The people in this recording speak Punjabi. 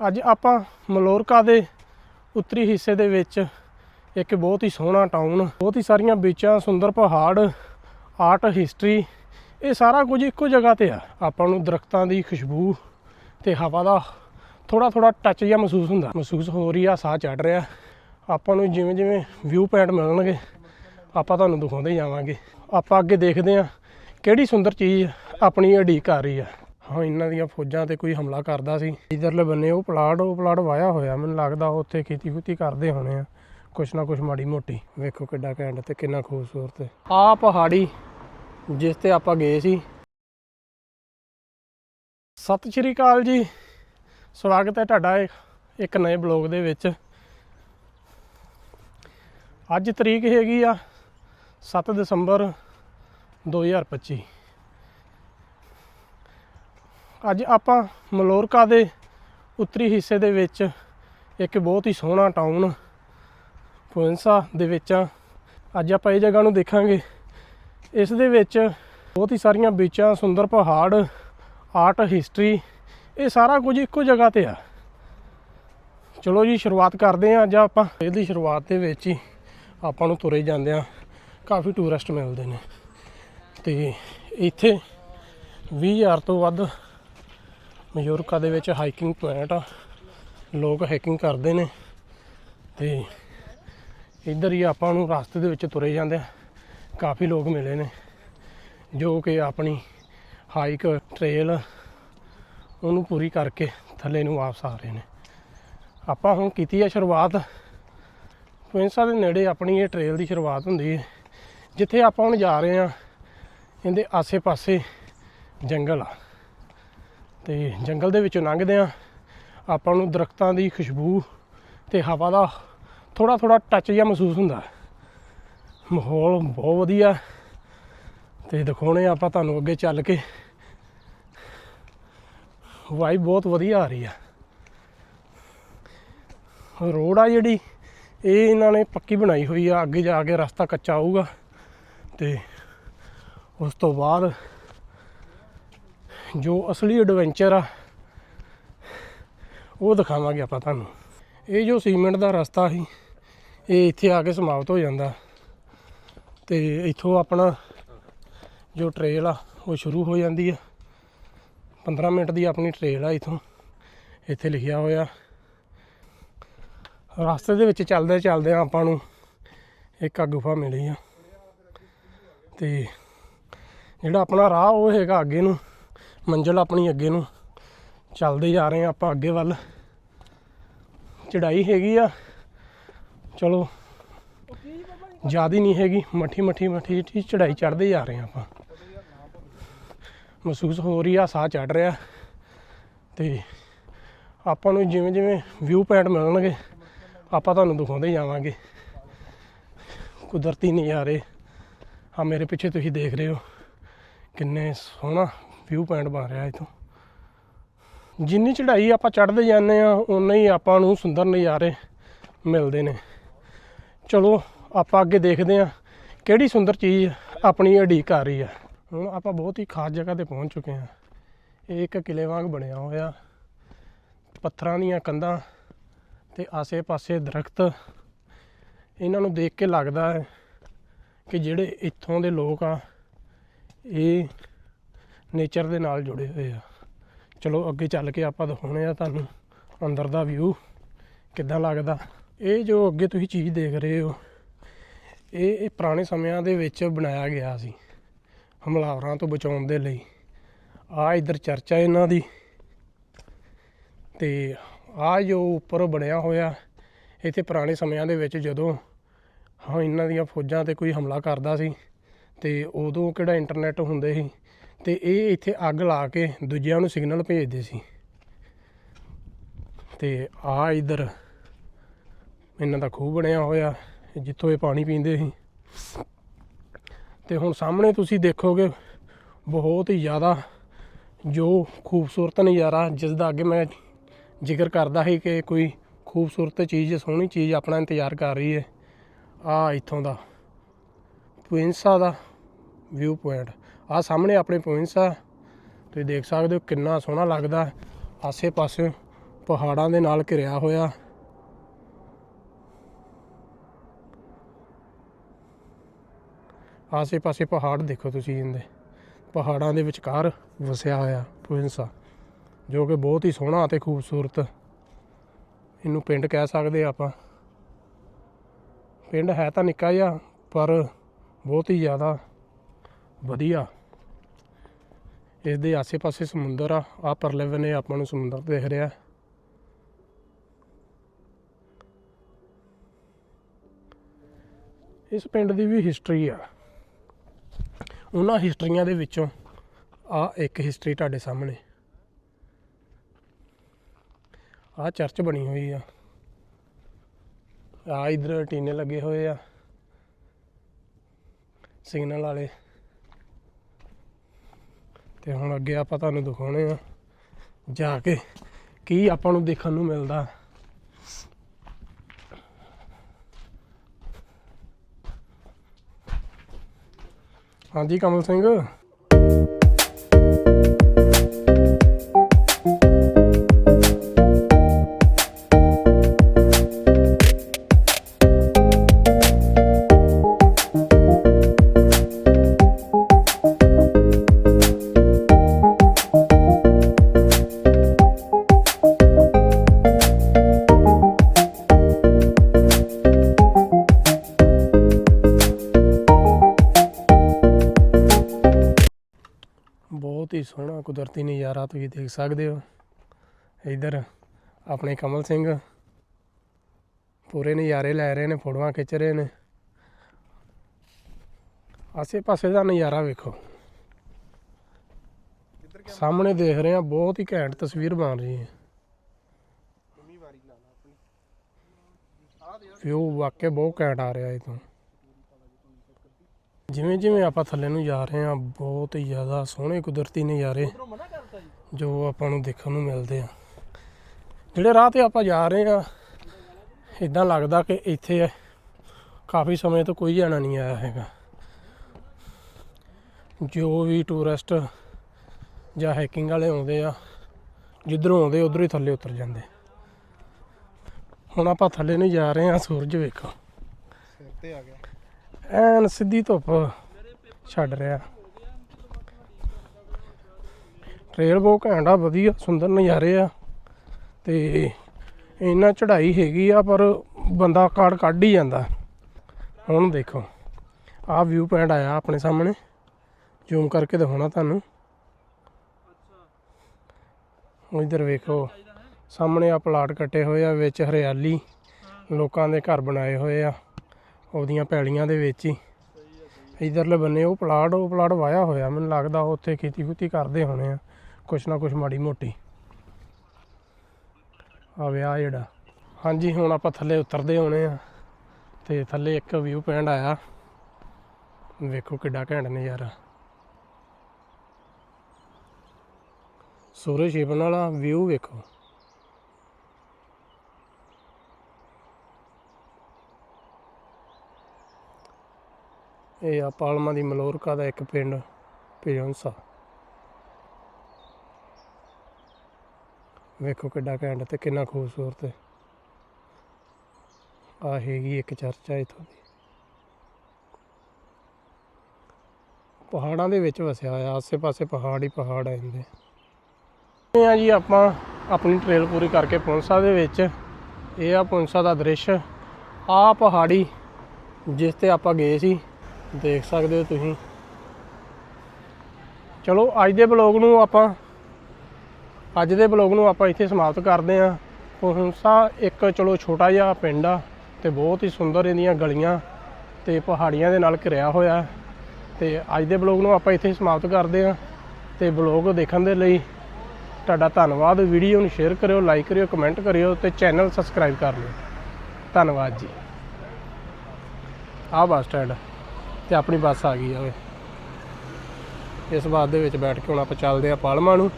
ਅੱਜ ਆਪਾਂ ਮਲੋਰਕਾ ਦੇ ਉੱਤਰੀ ਹਿੱਸੇ ਦੇ ਵਿੱਚ ਇੱਕ ਬਹੁਤ ਹੀ ਸੋਹਣਾ ਟਾਊਨ ਬਹੁਤ ਹੀ ਸਾਰੀਆਂ ਬੀਚਾਂ, ਸੁੰਦਰ ਪਹਾੜ ਆਰਟ ਹਿਸਟਰੀ ਇਹ ਸਾਰਾ ਕੁਝ ਇੱਕੋ ਜਗ੍ਹਾ ਤੇ ਆ। ਆਪਾਂ ਨੂੰ ਦਰਖਤਾਂ ਦੀ ਖੁਸ਼ਬੂ ਤੇ ਹਵਾ ਦਾ ਥੋੜਾ ਥੋੜਾ ਟੱਚ ਜਿਹਾ ਮਹਿਸੂਸ ਹੁੰਦਾ। ਮਹਿਸੂਸ ਹੋ ਰਹੀ ਆ, ਸਾਹ ਚੜ ਰਿਹਾ। ਆਪਾਂ ਨੂੰ ਜਿਵੇਂ ਜਿਵੇਂ ਵਿਊ ਪੁਆਇੰਟ ਮਿਲਣਗੇ, ਆਪਾਂ ਤੁਹਾਨੂੰ ਦਿਖਾਉਂਦੇ ਜਾਵਾਂਗੇ। ਆਪਾਂ ਅੱਗੇ ਦੇਖਦੇ ਆ ਕਿਹੜੀ ਸੁੰਦਰ ਚੀਜ਼ ਆਪਣੀ ਅਡੀਕ ਕਰ ਰਹੀ ਆ। ਹਾਂ ਇਹਨਾਂ ਦੀਆਂ ਫੌਜਾਂ ਤੇ ਕੋਈ ਹਮਲਾ ਕਰਦਾ ਸੀ। ਇਧਰਲੇ ਬੰਨੇ ਉਹ ਪਲਾਟ ਉਹ ਪਲਾਟ ਵਾਇਆ ਹੋਇਆ। ਮੈਨੂੰ ਲੱਗਦਾ ਉੱਥੇ ਖੇਤੀ ਖੁਤੀ ਕਰਦੇ ਹੋਣੇ ਆ। ਕੁਛ ਨਾ ਕੁਛ ਮਾੜੀ ਮੋਟੀ। ਵੇਖੋ ਕਿੱਡਾ ਘੈਂਟ ਤੇ ਕਿੰਨਾ ਖੂਬਸੂਰਤ ਆ ਪਹਾੜੀ ਜਿਸ ਤੇ ਆਪਾਂ ਗਏ ਸੀ। ਸਤਿ ਸ਼੍ਰੀ ਅਕਾਲ ਜੀ। ਸਵਾਗਤ ਹੈ ਤੁਹਾਡਾ ਇੱਕ- ਇੱਕ ਨਵੇਂ ਬਲੌਗ ਦੇ ਵਿੱਚ। ਅੱਜ ਤਰੀਕ ਹੈਗੀ ਆ 7 ਦਸੰਬਰ 2025 ਅੱਜ ਆਪਾਂ ਮਲੋਰਕਾ ਦੇ ਉੱਤਰੀ ਹਿੱਸੇ ਦੇ ਵਿੱਚ ਇੱਕ ਬਹੁਤ ਹੀ ਸੋਹਣਾ ਟਾਊਨ ਫੁਐਂਸਾ ਦੇ ਵਿੱਚ ਆ। ਅੱਜ ਆਪਾਂ ਇਹ ਜਗ੍ਹਾ ਨੂੰ ਦੇਖਾਂਗੇ। ਇਸ ਦੇ ਵਿੱਚ ਬਹੁਤ ਹੀ ਸਾਰੀਆਂ ਬੀਚਾਂ, ਸੁੰਦਰ ਪਹਾੜ ਆਰਟ ਹਿਸਟਰੀ ਇਹ ਸਾਰਾ ਕੁਝ ਇੱਕੋ ਜਗ੍ਹਾ ਤੇ ਆ। ਚਲੋ ਜੀ, ਸ਼ੁਰੂਆਤ ਕਰਦੇ ਹਾਂ ਅੱਜ ਆਪਾਂ। ਇਹਦੀ ਸ਼ੁਰੂਆਤ ਦੇ ਵਿੱਚ ਹੀ ਆਪਾਂ ਨੂੰ ਤੁਰੇ ਜਾਂਦੇ ਆ ਕਾਫੀ ਟੂਰਿਸਟ ਮਿਲਦੇ ਨੇ। ਤੇ ਇੱਥੇ 20000 ਤੋਂ ਵੱਧ ਮਯੂਰਕਾ ਦੇ ਵਿੱਚ ਹਾਈਕਿੰਗ ਪੁਆਇੰਟ ਆ। ਲੋਕ ਹਾਈਕਿੰਗ ਕਰਦੇ ਨੇ ਤੇ ਇੱਧਰ ਹੀ ਆਪਾਂ ਨੂੰ ਰਸਤੇ ਦੇ ਵਿੱਚ ਤੁਰੇ ਜਾਂਦੇ ਆ। ਕਾਫੀ ਲੋਕ ਮਿਲੇ ਨੇ, ਜੋ ਕਿ ਆਪਣੀ ਹਾਈਕ, ਟ੍ਰੇਲ ਉਹਨੂੰ ਪੂਰੀ ਕਰਕੇ ਥੱਲੇ ਨੂੰ ਵਾਪਸ ਆ ਰਹੇ ਨੇ। ਆਪਾਂ ਹੁਣ ਕੀਤੀ ਹੈ ਸ਼ੁਰੂਆਤ। ਕੁਇੰਸਾ ਦੇ ਨੇੜੇ ਆਪਣੀ ਇਹ ਟ੍ਰੇਲ ਦੀ ਸ਼ੁਰੂਆਤ ਹੁੰਦੀ ਹੈ। ਜਿੱਥੇ ਆਪਾਂ ਹੁਣ ਜਾ ਰਹੇ ਹਾਂ, ਇਹਦੇ ਆਸੇ-ਪਾਸੇ ਜੰਗਲ ਆ। ਤੇ ਜੰਗਲ ਦੇ ਵਿੱਚੋਂ ਲੰਘਦੇ ਆ ਆਪਾਂ ਨੂੰ ਦਰਖਤਾਂ ਦੀ ਖੁਸ਼ਬੂ ਤੇ ਹਵਾ ਦਾ ਥੋੜਾ ਥੋੜਾ ਟੱਚ ਜਿਹਾ ਮਹਿਸੂਸ ਹੁੰਦਾ ਮਾਹੌਲ ਬਹੁਤ ਵਧੀਆ ਤੇ ਦਿਖਾਉਣੇ ਆਪਾਂ ਤੁਹਾਨੂੰ ਅੱਗੇ ਚੱਲ ਕੇ। ਵਾਈਬ ਬਹੁਤ ਵਧੀਆ ਆ ਰਹੀ ਆ ਰੋਡ ਆ ਜਿਹੜੀ, ਇਹ ਇਹਨਾਂ ਨੇ ਪੱਕੀ ਬਣਾਈ ਹੋਈ ਆ। ਅੱਗੇ ਜਾ ਕੇ ਰਸਤਾ ਕੱਚਾ ਆਊਗਾ ਤੇ ਉਸ ਤੋਂ ਬਾਅਦ ਜੋ ਅਸਲੀ ਐਡਵੈਂਚਰ ਆ, ਉਹ ਦਿਖਾਵਾਂਗੇ ਆਪਾਂ ਤੁਹਾਨੂੰ। ਇਹ ਜੋ ਸੀਮੈਂਟ ਦਾ ਰਸਤਾ ਸੀ, ਇਹ ਇੱਥੇ ਆ ਕੇ ਸਮਾਪਤ ਹੋ ਜਾਂਦਾ। ਤੇ ਇੱਥੋਂ ਆਪਣਾ ਜੋ ਟ੍ਰੇਲ ਆ, ਉਹ ਸ਼ੁਰੂ ਹੋ ਜਾਂਦੀ ਆ। 15 ਮਿੰਟ ਦੀ ਆਪਣੀ ਟ੍ਰੇਲ ਆ ਇਥੋਂ। ਇੱਥੇ ਲਿਖਿਆ ਹੋਇਆ। ਰਸਤੇ ਦੇ ਵਿੱਚ ਚੱਲਦੇ ਚੱਲਦੇ ਆਪਾਂ ਨੂੰ ਇੱਕ ਗੁਫਾ ਮਿਲੀ ਆ। ਤੇ ਜਿਹੜਾ ਆਪਣਾ ਰਾਹ, ਉਹ ਹੈਗਾ ਅੱਗੇ ਨੂੰ। ਮੰਜ਼ਲ ਆਪਣੀ ਅੱਗੇ ਨੂੰ ਚੱਲਦੇ ਜਾ ਰਹੇ ਆ ਆਪਾਂ ਅੱਗੇ ਵੱਲ। ਚੜਾਈ ਹੈਗੀ ਆ। ਚਲੋ, ਜ਼ਿਆਦਾ ਨਹੀਂ ਹੈਗੀ, ਮੱਠੀ ਮੱਠੀ ਮੱਠੀ ਜਿਹੀ ਚੜਾਈ ਚੜਦੇ ਜਾ ਰਹੇ ਆ ਆਪਾਂ। ਮਹਿਸੂਸ ਹੋ ਰਹੀ ਆ, ਸਾਹ ਚੜ ਰਿਹਾ। ਤੇ ਆਪਾਂ ਨੂੰ ਜਿਵੇਂ ਜਿਵੇਂ ਵਿਊ ਪੁਆਇੰਟ ਮਿਲਣਗੇ, ਆਪਾਂ ਤੁਹਾਨੂੰ ਦਿਖਾਉਂਦੇ ਜਾਵਾਂਗੇ। ਕੁਦਰਤੀ ਨਜ਼ਾਰੇ। ਆ ਮੇਰੇ ਪਿੱਛੇ ਤੁਸੀਂ ਦੇਖ ਰਹੇ ਹੋ। ਕਿੰਨੇ ਸੋਹਣਾ ਵਿਊ ਪੁਆਇੰਟ ਬਣ ਰਿਹਾ ਇਥੋਂ। ਜਿੰਨੀ ਚੜ੍ਹਾਈ ਆਪਾਂ ਚੜ੍ਹਦੇ ਜਾਂਦੇ ਆ ਉਨਾ ਹੀ ਆਪਾਂ ਨੂੰ ਸੁੰਦਰ ਨਜ਼ਾਰੇ ਮਿਲਦੇ ਨੇ। ਚਲੋ, ਆਪਾਂ ਅੱਗੇ ਦੇਖਦੇ ਆ ਕਿਹੜੀ ਸੁੰਦਰ ਚੀਜ਼ ਆਪਣੀ ਅਡੀਕ ਆ ਰਹੀ ਆ। ਹੁਣ ਆਪਾਂ ਬਹੁਤ ਹੀ ਖਾਸ ਜਗ੍ਹਾ ਤੇ ਪਹੁੰਚ ਚੁੱਕੇ ਆ ਇਹ ਇੱਕ ਕਿਲੇ ਵਾਂਗ ਬਣਿਆ ਹੋਇਆ। ਪੱਥਰਾਂ ਦੀਆਂ ਕੰਧਾਂ ਤੇ ਆਸੇ-ਪਾਸੇ ਦਰਖਤ। ਇਹਨਾਂ ਨੂੰ ਦੇਖ ਕੇ ਲੱਗਦਾ ਹੈ ਕਿ ਜਿਹੜੇ ਇੱਥੋਂ ਦੇ ਲੋਕ ਆ, ਇਹ ਨੇਚਰ ਦੇ ਨਾਲ ਜੁੜੇ ਹੋਏ ਆ। ਚਲੋ, ਅੱਗੇ ਚੱਲ ਕੇ ਆਪਾਂ ਦਿਖਾਉਣੇ ਆ ਤੁਹਾਨੂੰ ਅੰਦਰ ਦਾ ਵਿਊ ਕਿੱਦਾਂ ਲੱਗਦਾ। ਇਹ ਜੋ ਅੱਗੇ ਤੁਸੀਂ ਚੀਜ਼ ਦੇਖ ਰਹੇ ਹੋ, ਇਹ ਇਹ ਪੁਰਾਣੇ ਸਮਿਆਂ ਦੇ ਵਿੱਚ ਬਣਾਇਆ ਗਿਆ ਸੀ, ਹਮਲਾਵਰਾਂ ਤੋਂ ਬਚਾਉਣ ਦੇ ਲਈ। ਆ ਇਧਰ ਚਰਚ ਇਹਨਾਂ ਦੀ, ਤੇ ਆ ਜੋ ਉੱਪਰ ਬਣਿਆ ਹੋਇਆ ਇੱਥੇ ਪੁਰਾਣੇ ਸਮਿਆਂ ਦੇ ਵਿੱਚ ਜਦੋਂ ਹਾਂ, ਇਹਨਾਂ ਦੀਆਂ ਫੌਜਾਂ ਤੇ ਕੋਈ ਹਮਲਾ ਕਰਦਾ ਸੀ, ਤੇ ਉਦੋਂ ਕਿਹੜਾ ਇੰਟਰਨੈਟ ਹੁੰਦੇ ਸੀ ਤੇ ਇਹ ਇੱਥੇ ਅੱਗ ਲਾ ਕੇ ਦੂਜਿਆਂ ਨੂੰ ਸਿਗਨਲ ਭੇਜਦੇ ਸੀ। ਤੇ ਆ ਇਧਰ ਇਹਨਾਂ ਦਾ ਖੂਹ ਬਣਿਆ ਹੋਇਆ, ਜਿੱਥੋਂ ਇਹ ਪਾਣੀ ਪੀਂਦੇ ਸੀ। ਤੇ ਹੁਣ ਸਾਹਮਣੇ ਤੁਸੀਂ ਦੇਖੋਗੇ, ਬਹੁਤ ਹੀ ਜ਼ਿਆਦਾ ਜੋ ਖੂਬਸੂਰਤ ਨਜ਼ਾਰਾ, ਜਿਸ ਦਾ ਅੱਗੇ ਮੈਂ ਜ਼ਿਕਰ ਕਰਦਾ ਸੀ ਕਿ ਕੋਈ ਖੂਬਸੂਰਤ ਚੀਜ਼, ਸੋਹਣੀ ਚੀਜ਼ ਆਪਣਾ ਇੰਤਜ਼ਾਰ ਕਰ ਰਹੀ ਹੈ। ਆ ਇੱਥੋਂ ਦਾ ਪੁਇੰਸਾ ਦਾ ਵਿਊ ਪੁਆਇੰਟ ਆ ਸਾਹਮਣੇ ਆਪਣੇ ਪੁਇੰਸਾ ਤੁਸੀਂ ਦੇਖ ਸਕਦੇ ਹੋ ਕਿੰਨਾ ਸੋਹਣਾ ਲੱਗਦਾ। ਆਸੇ ਪਾਸੇ ਪਹਾੜਾਂ ਦੇ ਨਾਲ ਘਿਰਿਆ ਹੋਇਆ। ਆਸੇ-ਪਾਸੇ ਪਹਾੜ ਦੇਖੋ ਤੁਸੀਂ ਇਹਦੇ। ਪਹਾੜਾਂ ਦੇ ਵਿਚਕਾਰ ਵਸਿਆ ਹੋਇਆ ਪੁਇੰਸਾ ਜੋ ਕਿ ਬਹੁਤ ਹੀ ਸੋਹਣਾ ਅਤੇ ਖੂਬਸੂਰਤ। ਇਹਨੂੰ ਪਿੰਡ ਕਹਿ ਸਕਦੇ ਆਪਾਂ। ਪਿੰਡ ਹੈ ਤਾਂ ਨਿੱਕਾ ਜਿਹਾ, ਪਰ ਬਹੁਤ ਹੀ ਜ਼ਿਆਦਾ ਵਧੀਆ। ਇਸ ਦੇ ਆਸੇ-ਪਾਸੇ ਸਮੁੰਦਰ ਆ। ਆ ਪਰਲੇ ਬੰਨੇ ਆਪਾਂ ਨੂੰ ਸਮੁੰਦਰ ਦਿਖ ਰਿਹਾ। ਇਸ ਪਿੰਡ ਦੀ ਵੀ ਹਿਸਟਰੀ ਆ। ਉਹਨਾਂ ਹਿਸਟਰੀਆਂ ਦੇ ਵਿੱਚੋਂ ਆ ਇੱਕ ਹਿਸਟਰੀ ਤੁਹਾਡੇ ਸਾਹਮਣੇ। ਆ ਚਰਚ ਬਣੀ ਹੋਈ ਆ। ਆ ਇਧਰ ਟੀਨੇ ਲੱਗੇ ਹੋਏ ਆ। ਸਿਗਨਲ ਵਾਲੇ। ਤੇ ਹੁਣ ਅੱਗੇ ਆਪਾਂ ਤੁਹਾਨੂੰ ਦਿਖਾਉਣੇ ਆ। ਜਾ ਕੇ ਕੀ ਆਪਾਂ ਨੂੰ ਦੇਖਣ ਨੂੰ ਮਿਲਦਾ। ਹਾਂਜੀ, ਕਮਲ ਸਿੰਘ। ਸੋਹਣਾ ਕੁਦਰਤੀ ਨਜ਼ਾਰਾ ਤੁਸੀਂ ਦੇਖ ਸਕਦੇ ਹੋ। ਇਧਰ ਆਪਣੇ ਕਮਲ ਸਿੰਘ ਪੂਰੇ ਨਜ਼ਾਰੇ ਲੈ ਰਹੇ ਨੇ ਫੋਟੋਆਂ ਖਿੱਚ ਰਹੇ ਨੇ। ਆਸੇ ਪਾਸੇ ਦਾ ਨਜ਼ਾਰਾ ਵੇਖੋ। ਸਾਹਮਣੇ ਦੇਖ ਰਹੇ ਆ ਬਹੁਤ ਹੀ ਘੈਂਟ ਤਸਵੀਰ ਬਣ ਰਹੀ ਹੈ। ਵਿਊ ਵਾਕਿਆ ਬਹੁਤ ਘੈਂਟ ਆ ਰਿਹਾ ਇਹ ਤੋਂ। ਜਿਵੇਂ ਜਿਵੇਂ ਆਪਾਂ ਥੱਲੇ ਨੂੰ ਜਾ ਰਹੇ ਹਾਂ, ਬਹੁਤ ਹੀ ਜ਼ਿਆਦਾ ਸੋਹਣੇ ਕੁਦਰਤੀ ਨਜ਼ਾਰੇ ਜੋ ਆਪਾਂ ਨੂੰ ਦੇਖਣ ਨੂੰ ਮਿਲਦੇ ਆ। ਜਿਹੜੇ ਰਾਹ ਤੇ ਆਪਾਂ ਜਾ ਰਹੇ ਹਾਂ ਇਦਾਂ ਲੱਗਦਾ ਕਿ ਇੱਥੇ ਕਾਫੀ ਸਮੇਂ ਤੋਂ ਕੋਈ ਜਾਣਾ ਨਹੀਂ ਆਇਆ ਹੈਗਾ। ਜੋ ਵੀ ਟੂਰਿਸਟ ਜਾਂ ਹਾਈਕਿੰਗ ਵਾਲੇ ਆਉਂਦੇ ਆ, ਜਿੱਧਰੋਂ ਆਉਂਦੇ ਉਧਰੋਂ ਹੀ ਥੱਲੇ ਉਤਰ ਜਾਂਦੇ। ਹੁਣ ਆਪਾਂ ਥੱਲੇ ਨੂੰ ਜਾ ਰਹੇ ਹਾਂ, ਸੂਰਜ ਵੇਖੋ। ਸਿਰ ਤੇ ਆ ਗਿਆ। ਐਨ ਸਿੱਧੀ ਧੁੱਪ ਛੱਡ ਰਿਹਾ। ਟ੍ਰੇਲ ਬਹੁਤ ਘੈਂਟ ਆ, ਵਧੀਆ, ਸੁੰਦਰ ਨਜ਼ਾਰੇ ਆ ਤੇ ਇੰਨਾ ਚੜ੍ਹਾਈ ਹੈਗੀ ਆ, ਪਰ ਬੰਦਾ ਕਾੜ ਕੱਢ ਹੀ ਜਾਂਦਾ। ਹੁਣ ਦੇਖੋ ਆਹ ਵਿਊ ਪੁਆਇੰਟ ਆਇਆ ਆਪਣੇ ਸਾਹਮਣੇ। ਜ਼ੂਮ ਕਰਕੇ ਦਿਖਾਉਣਾ ਤੁਹਾਨੂੰ। ਉਹ ਇਧਰ ਵੇਖੋ, ਸਾਹਮਣੇ ਆ ਪਲਾਟ ਕੱਟੇ ਹੋਏ ਆ, ਵਿੱਚ ਹਰਿਆਲੀ, ਲੋਕਾਂ ਦੇ ਘਰ ਬਣਾਏ ਹੋਏ ਆ। ਉਹਦੀਆਂ ਪੈਲੀਆਂ ਦੇ ਵਿੱਚ ਹੀ। ਇਧਰਲੇ ਬੰਨੇ ਉਹ ਪਲਾਟ ਉਹ ਪਲਾਟ ਵਾਇਆ ਹੋਇਆ। ਮੈਨੂੰ ਲੱਗਦਾ ਉਹ ਉੱਥੇ ਖੇਤੀ ਖੁਤੀ ਕਰਦੇ ਹੋਣੇ ਆ। ਕੁਛ ਨਾ ਕੁਛ ਮਾੜੀ ਮੋਟੀ। ਆ ਵਿਆਹ ਜਿਹੜਾ। ਹਾਂਜੀ, ਹੁਣ ਆਪਾਂ ਥੱਲੇ ਉਤਰਦੇ ਹੋਣੇ ਆ। ਤੇ ਥੱਲੇ ਇੱਕ ਵਿਊ ਪੁਆਇੰਟ ਆਇਆ। ਵੇਖੋ ਕਿੱਡਾ ਘੈਂਟ ਨਜ਼ਾਰਾ। ਸੂਰਜ ਛਿਪਣ ਵਾਲਾ ਵਿਊ ਵੇਖੋ। ਇਹ ਆ ਪਾਲਮਾ ਦੀ ਮਲੋਰਕਾ ਦਾ ਇੱਕ ਪਿੰਡ ਪਿਜੌਂਸਾ ਵੇਖੋ ਕਿੱਡਾ ਘੈਂਟ ਤੇ ਕਿੰਨਾ ਖੂਬਸੂਰਤ ਹੈ। ਆ ਹੈਗੀ ਇੱਕ ਚਰਚ ਆ ਇਥੋਂ ਦੀ। ਪਹਾੜਾਂ ਦੇ ਵਿੱਚ ਵਸਿਆ ਹੋਇਆ, ਆਸੇ-ਪਾਸੇ ਪਹਾੜ ਹੀ ਪਹਾੜ ਆ ਜਾਂਦੇ ਇਹ ਆ ਜੀ ਆਪਾਂ ਆਪਣੀ ਟ੍ਰੇਲ ਪੂਰੀ ਕਰਕੇ ਪੁੰਸਾ ਦੇ ਵਿੱਚ। ਇਹ ਆ ਪੁੰਸਾ ਦਾ ਦ੍ਰਿਸ਼। ਆ ਪਹਾੜੀ ਜਿਸ ਤੇ ਆਪਾਂ ਗਏ ਸੀ ਦੇਖ ਸਕਦੇ ਹੋ ਤੁਸੀਂ। ਚਲੋ, ਅੱਜ ਦੇ ਬਲੌਗ ਨੂੰ ਆਪਾਂ ਅੱਜ ਦੇ ਬਲੌਗ ਨੂੰ ਆਪਾਂ ਇੱਥੇ ਸਮਾਪਤ ਕਰਦੇ ਹਾਂ। ਪੁੰਸਾ ਇੱਕ, ਚਲੋ, ਛੋਟਾ ਜਿਹਾ ਪਿੰਡ ਆ ਤੇ ਬਹੁਤ ਹੀ ਸੁੰਦਰ ਇਹਦੀਆਂ ਗਲੀਆਂ ਤੇ ਪਹਾੜੀਆਂ ਦੇ ਨਾਲ ਘਿਰਿਆ ਹੋਇਆ। ਤੇ ਅੱਜ ਦੇ ਬਲੌਗ ਨੂੰ ਆਪਾਂ ਇੱਥੇ ਸਮਾਪਤ ਕਰਦੇ ਹਾਂ। ਤੇ ਬਲੌਗ ਦੇਖਣ ਦੇ ਲਈ ਤੁਹਾਡਾ ਧੰਨਵਾਦ। ਵੀਡੀਓ ਨੂੰ ਸ਼ੇਅਰ ਕਰਿਓ, ਲਾਈਕ ਕਰਿਓ, ਕਮੈਂਟ ਕਰਿਓ ਤੇ ਚੈਨਲ ਸਬਸਕ੍ਰਾਈਬ ਕਰ ਲਿਓ। ਧੰਨਵਾਦ ਜੀ। ਆਹ ਬੱਸ ਸਟੈਂਡ ਤੇ ਆਪਣੀ ਬੱਸ ਆ ਗਈ ਆ ਇਸ ਬੱਸ ਦੇ ਵਿੱਚ ਬੈਠ ਕੇ ਹੁਣ ਆਪਾਂ ਚੱਲਦੇ ਆ ਪਾਲਮਾ ਨੂੰ।